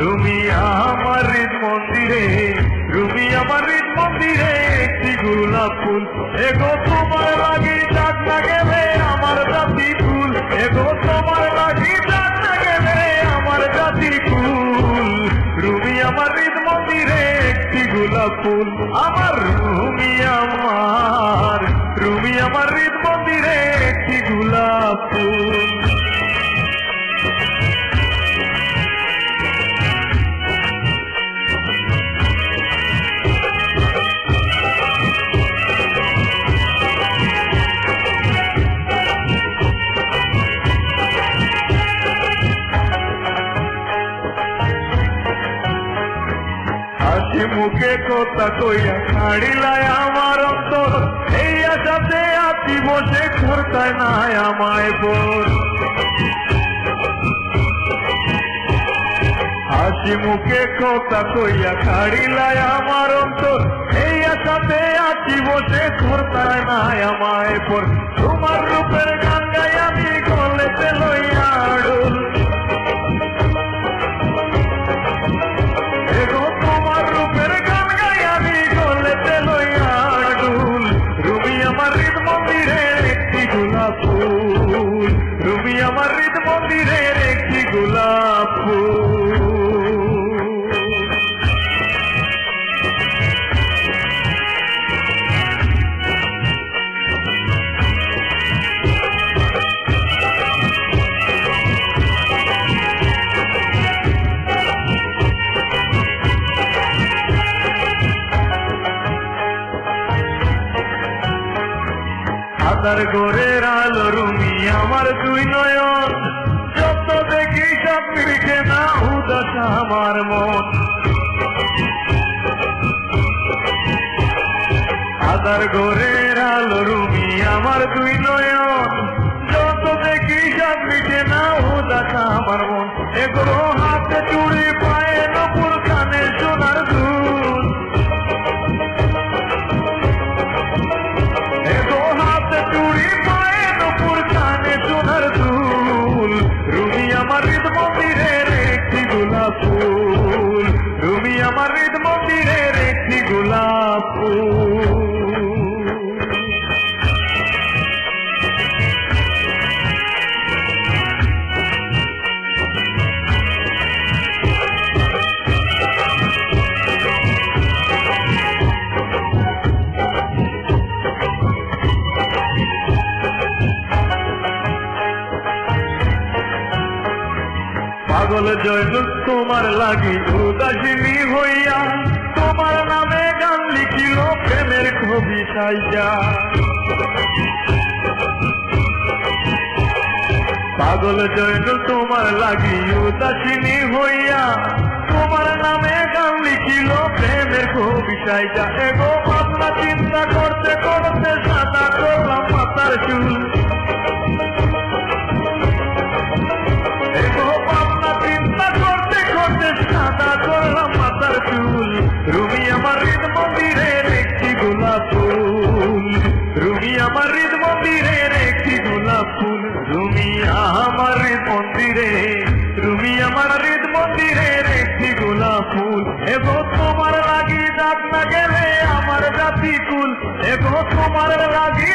তুমি আমার মন্দিরে, তুমি আমার মন্দিরে, একটি গোলাপ ফুল। এগো তোমার লাগে ডাক না গেলে আমার জাতি ফুল। এগো তোমার লাগে ডাক না গেলে আমার জাতি ফুল। রুমি আমার মন্দিরে, একটি গোলাপ ফুল। আমার রুমি আমার রুমি আমার মন্দিরে, একটি গোলাপ ফুল। হাসি মুখে কথা কইয়া ছাড়িলাই আমার অন্তর। এই আশাতে আছি বসে খরতায় নাই আমায় বোর হাসি মুখে কথা কইয়া ছাড়িলাই আমার অন্তর। এই আশাতে আছি বসে খরতায় নাই আমায় বোর তোমার রূপের গান গাই আদার গোরের আলো রুমি আমার দুই নয়ন। যত দেখি সব মিলকে না উদাস আমার মন। আদার গোরের আলো রুমি আমার দুই নয়ন। যত দেখি সব মিটে না উদাস আমার মন। পাগল জয়নুল তোমার লাগি উদাসিনী হইয়া। তোমার নামে গান লিখিল প্রেমের কবি সাইয়া। পাগল জয়নুল তোমার লাগি উদাসিনী হইয়া। তোমার নামে গান লিখিল প্রেমের কবি সাইয়া। এগো ভাবনা চিন্তা করতে করতে সাদা করলাম মাতার চুল। এগো